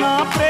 না প্রেম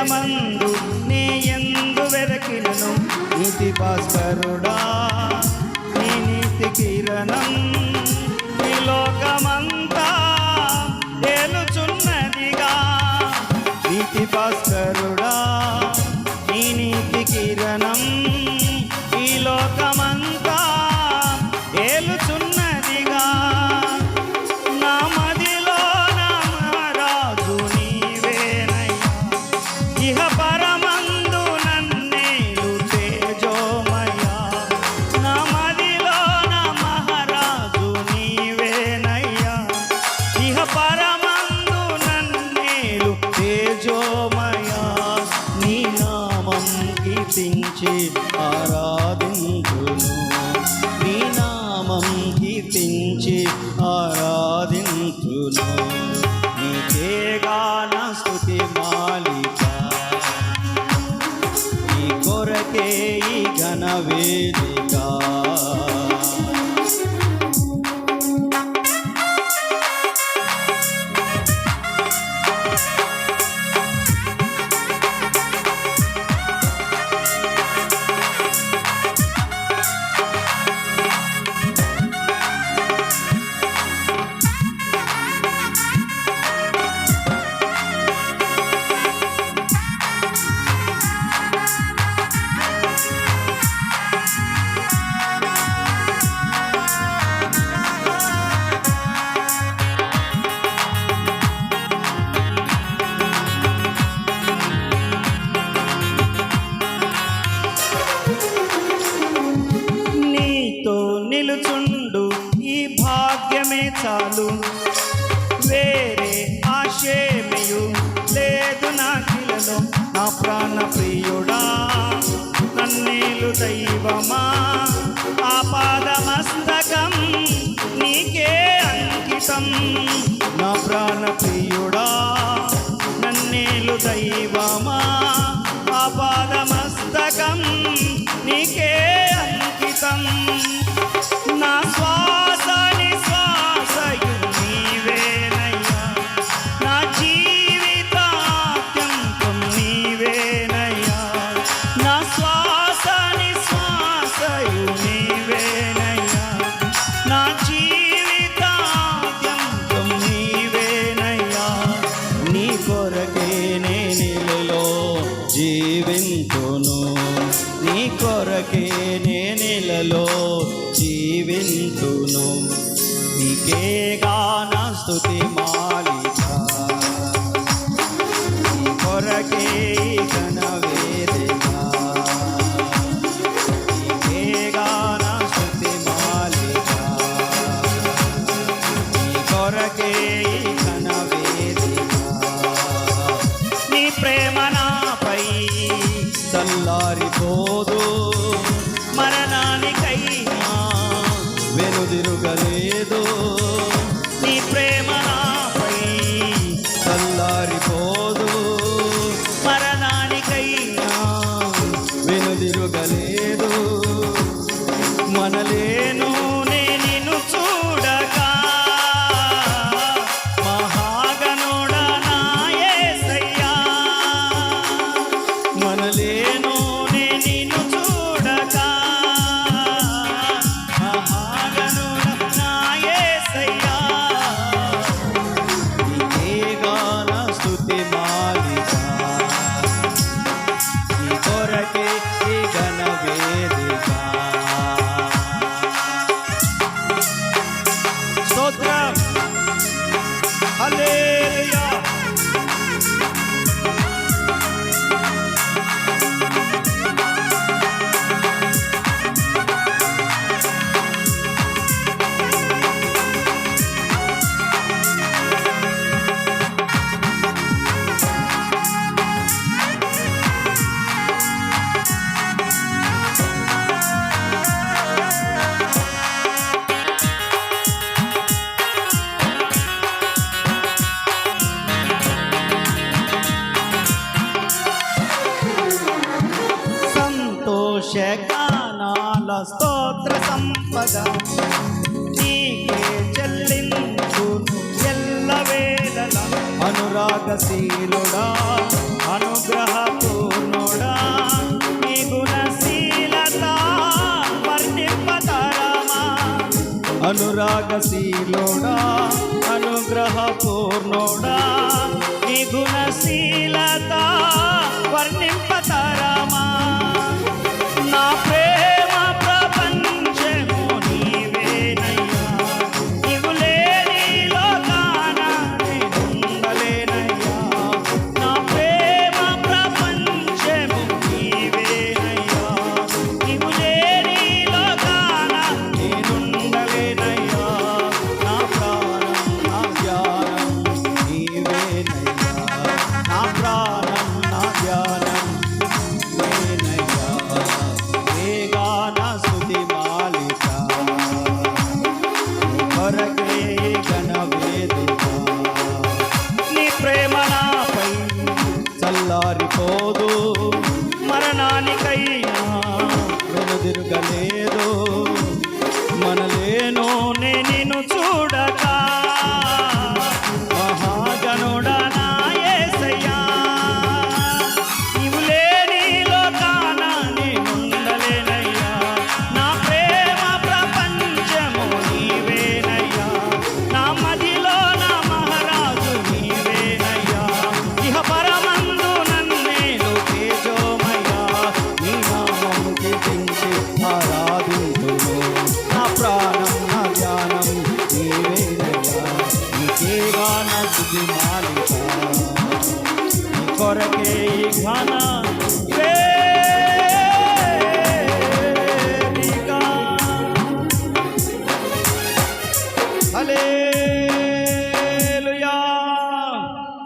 ಸಮಂತ స్తుతించి ఆరాధించును. నీ నామం కీర్తించి ఆరాధించును. నీకే గాన స్తుతి మాలిక. నీ వేదికా. ఈ భాగ్యమే చాలు. వేరే ఆశేమయు లేదు నా కిలలు నా ప్రాణ ప్రియుడా నన్నేలు దైవమా? ఆ పాదమస్తకం నీకే అంకితం. నా ప్రాణ ప్రియ que గానాల స్తోత్ర సంపద. నీకే చెల్లించు ఎల్లవేళల అనురాగశీలుడా అనుగ్రహ పూర్ణుడా నీ గుణశీలత వర్ణింపతరమా. అనురాగశీలుడా అనుగ్రహ పూర్ణుడా నీ గుణశీలతా मालिका करके घाना